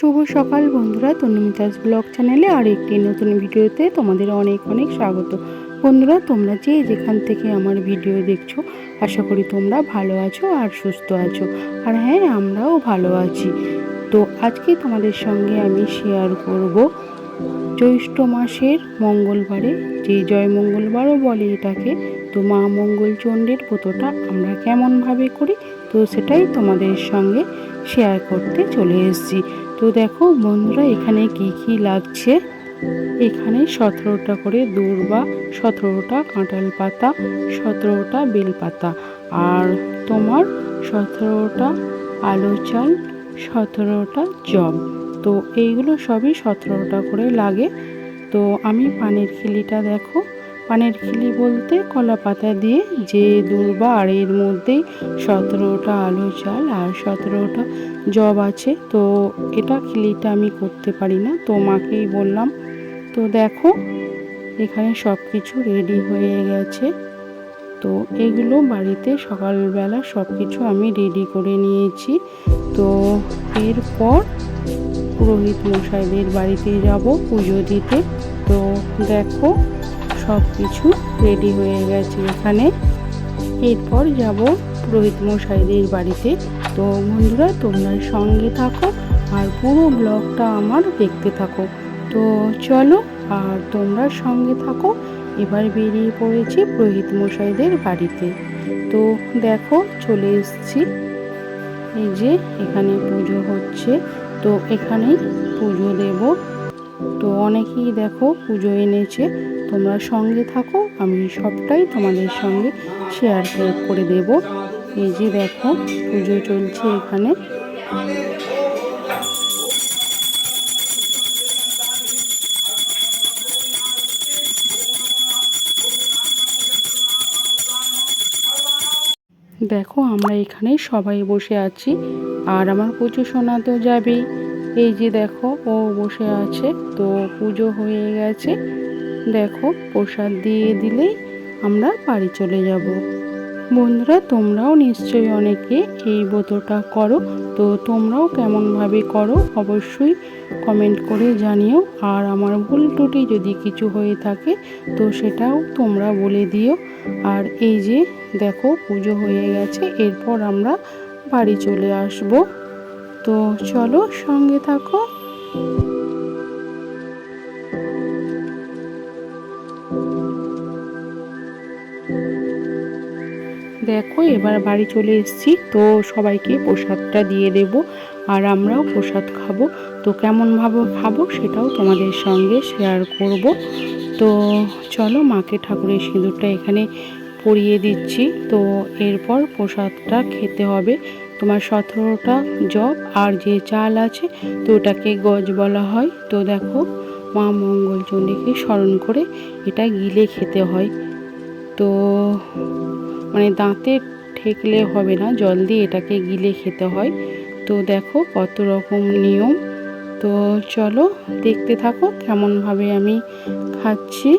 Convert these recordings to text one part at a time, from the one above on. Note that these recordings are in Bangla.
শুভ সকাল বন্ধুরা। তনুমিতাস ব্লগ চ্যানেলে আর একটি নতুন ভিডিওতে তোমাদের অনেক অনেক স্বাগত। বন্ধুরা, তোমরা যে যেখান থেকে আমার ভিডিও দেখছ, আশা করি তোমরা ভালো আছো আর সুস্থ আছো। আর হ্যাঁ আমরাও ভালো আছি। তো আজকে তোমাদের সঙ্গে আমি শেয়ার করব জ্যৈষ্ঠ মাসের মঙ্গলবারে। যে জয় মঙ্গলবারও বলে এটাকে, তো মা মঙ্গলচণ্ডীর ব্রতটা আমরা কেমনভাবে করি তো সেটাই তোমাদের সঙ্গে শেয়ার করতে চলে এসেছি। তো দেখো বন্ধুরা, এখানে কি কি লাগছে? এখানে সতেরোটা করে দূর্বা, সতেরোটা কাঁঠাল পাতা, সতেরোটা বেলপাতা আর তোমার সতেরোটা আলু চাল, সতেরোটা জব। তো এইগুলো সবই সতেরোটা করে লাগে। তো আমি পানের খিলিটা দেখো পানের খিলি বলতে কলা পাতা দিয়ে যে দূর্বা আর এর মধ্যেই সতেরোটা আলু চাল আর সতেরোটা জব আছে। তো এটা খিলিটা আমি করতে পারি না, তো মাকেই বললাম, তো দেখো, এখানে সব কিছু রেডি হয়ে গেছে। তো এগুলো বাড়িতে সকালবেলা সব কিছু আমি রেডি করে নিয়েছি। তো এরপর পুরোহিত মশাইদের বাড়িতে যাব পুজো দিতে। তো দেখো সব কিছু রেডি হয়ে গেছে এখানে। এরপর যাব পুরোহিত মশাইদের বাড়িতে। তো বন্ধুরা, তোমরা সঙ্গে থাকো আর পুরো ব্লগটা আমার দেখতে থাকো। তো চলো, আর তোমরা সঙ্গে থাকো। এবার বেরিয়ে পড়েছি পুরোহিত মশাইদের বাড়িতে। তো দেখো, চলে এসছি। এই যে এখানে পুজো হচ্ছে। তো এখানেই পুজো দেব। তো অনেকেই দেখো পুজো এনেছে, তোমরা সঙ্গে থাকো, আমি সবটাই তোমাদের সঙ্গে শেয়ার করে দেব। এই যে দেখো পুজো চলছে এখানে। দেখো আমরা এখানে সবাই বসে আছি, আর আমার পুজো শোনা তো যাবেই। এই যে দেখো ও বসে আছে, তো পুজো হয়ে গেছে। দেখো, প্রসাদ দিয়ে দিলেই আমরা বাড়ি চলে যাব। বন্ধুরা, তোমরাও নিশ্চয়ই অনেকে এই ব্রতটা করো। তো তোমরাও কেমনভাবে করো, অবশ্যই কমেন্ট করে জানিও। আর আমার ভুল টুটি যদি কিছু হয়ে থাকে, তো সেটাও তোমরা বলে দিও। আর এই যে দেখো, পুজো হয়ে গেছে, এরপর আমরা বাড়ি চলে আসব। তো চলো সঙ্গে থাকো। দেখো, এবার বাড়ি চলে এসেছি, তো সবাইকে প্রসাদটা দিয়ে দেব আর আমরাও প্রসাদ খাব। তো কেমনভাবে খাব সেটাও তোমাদের সঙ্গে শেয়ার করব। তো চলো মাকে ঠাকুরের সিঁদুরটা এখানে পরিয়ে দিচ্ছি। তো এরপর প্রসাদটা খেতে হবে। তোমার সতেরোটা জব আর যে চাল আছে, তো ওটাকে গজ বলা হয়। তো দেখো, মা মঙ্গলচণ্ডীকে স্মরণ করে এটা গিলে খেতে হয়। তো মানে দাঁতে ঠেকলে হবে না, জল দিয়ে এটাকে গিলে খেতে হয়। তো দেখো কত রকম নিয়ম। তো চলো দেখতে থাকো কেমনভাবে আমি খাচ্ছি।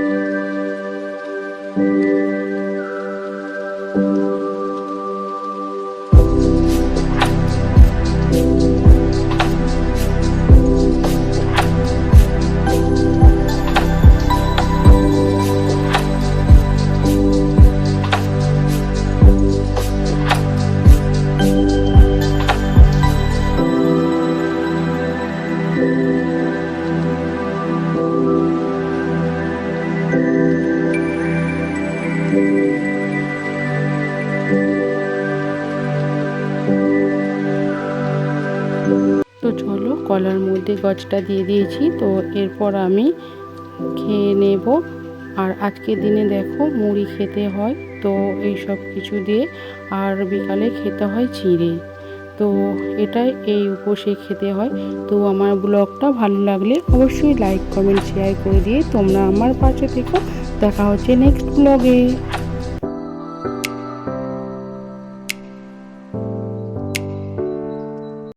তো চলো কলার মধ্যে গজটা দিয়ে দিয়েছি। তো এরপর আমি খেয়ে নেব। আর আজকের দিনে দেখো মুড়ি খেতে হয়, তো এই সব কিছু দিয়ে আর বিকালে খেতে হয় চিঁড়ে। তো এটাই এই উপসে খেতে হয়। তো আমার ব্লগটা ভালো লাগলে অবশ্যই লাইক কমেন্ট শেয়ার করে দিয়ে তোমরা আমার পাশে থেকো। দেখা হচ্ছে নেক্সট ব্লগে